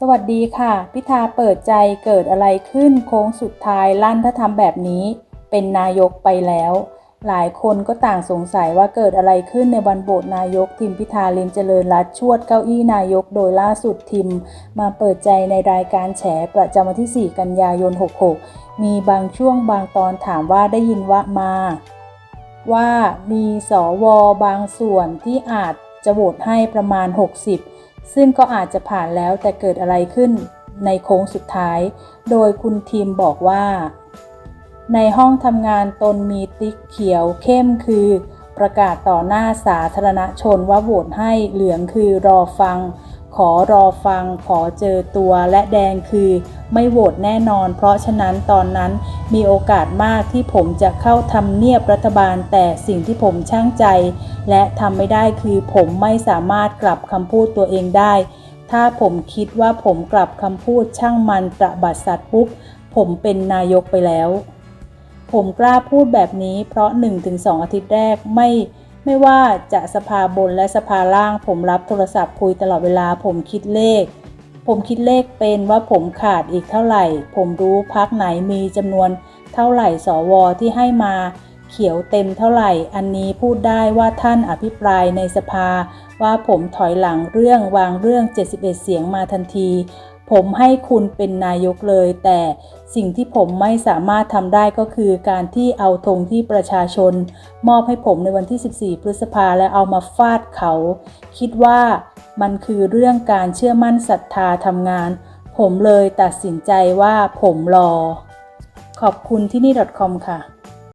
สวัสดีค่ะ พิธาเปิดใจเกิดอะไรขึ้นโค้งสุดท้ายลั่นถ้าทำแบบนี้ เป็นนายกไปแล้ว หลายคนก็ต่างสงสัยว่าเกิดอะไรขึ้นในวันโหวตนายกทิมพิธาลิมเจริญรัตชวดเก้าอี้นายกโดยล่าสุดทิมมาเปิดใจในรายการแฉประจำวันที่ 4 กันยายน 66 มีบางช่วงบางตอนถามว่าได้ยินว่ามา ว่ามีสวบางส่วนที่อาจจะโหวตให้ประมาณ 60 ซึ่งก็อาจจะผ่านแล้วแต่เกิดอะไรขึ้นในโค้งสุดท้าย โดยคุณทีมบอกว่า ในห้องทำงานตนมีติ๊กเขียวเข้มคือ ประกาศต่อหน้าสาธารณชนว่าโหวตให้เหลืองคือรอฟัง ขอรอฟังขอเจอตัวและแดงคือไม่โหวตแน่นอน เพราะฉะนั้นตอนนั้นมีโอกาสมากที่ผมจะเข้าทำเนียบรัฐบาล แต่สิ่งที่ผมช่างใจ และทำไม่ได้คือผมไม่สามารถกลับคำพูดตัวเองได้ ถ้าผมคิดว่าผมกลับคำพูดช่างมันตระบัดสัตว์ปุ๊บผมเป็นนายกไปแล้ว ผมกล้าพูดแบบนี้เพราะ 1-2 อาทิตย์แรกไม่ ไม่ว่าจะสภาบนและสภาล่าง ผมรับโทรศัพท์คุยตลอดเวลาผมคิดเลข ผมคิดเลขเป็นว่าผมขาดอีกเท่าไหร่ ผมรู้พักไหนมีจำนวนเท่าไหร่สวที่ให้มา เขียวเต็มเท่าไหร่ อันนี้พูดได้ว่าท่านอภิปรายในสภา ว่าผมถอยหลังเรื่องวางเรื่อง 71 เสียงมาทันที ผมให้คุณเป็นนายกเลย แต่สิ่งที่ผมไม่สามารถทำได้ก็คือการที่เอาธงที่ประชาชน มอบให้ผมในวันที่ 14 พฤษภาและเอามาฟาดเขา คิดว่ามันคือเรื่องการเชื่อมั่นศรัทธาทำงาน ผมเลยตัดสินใจว่าผมรอ ขอบคุณที่นี่ .com ค่ะ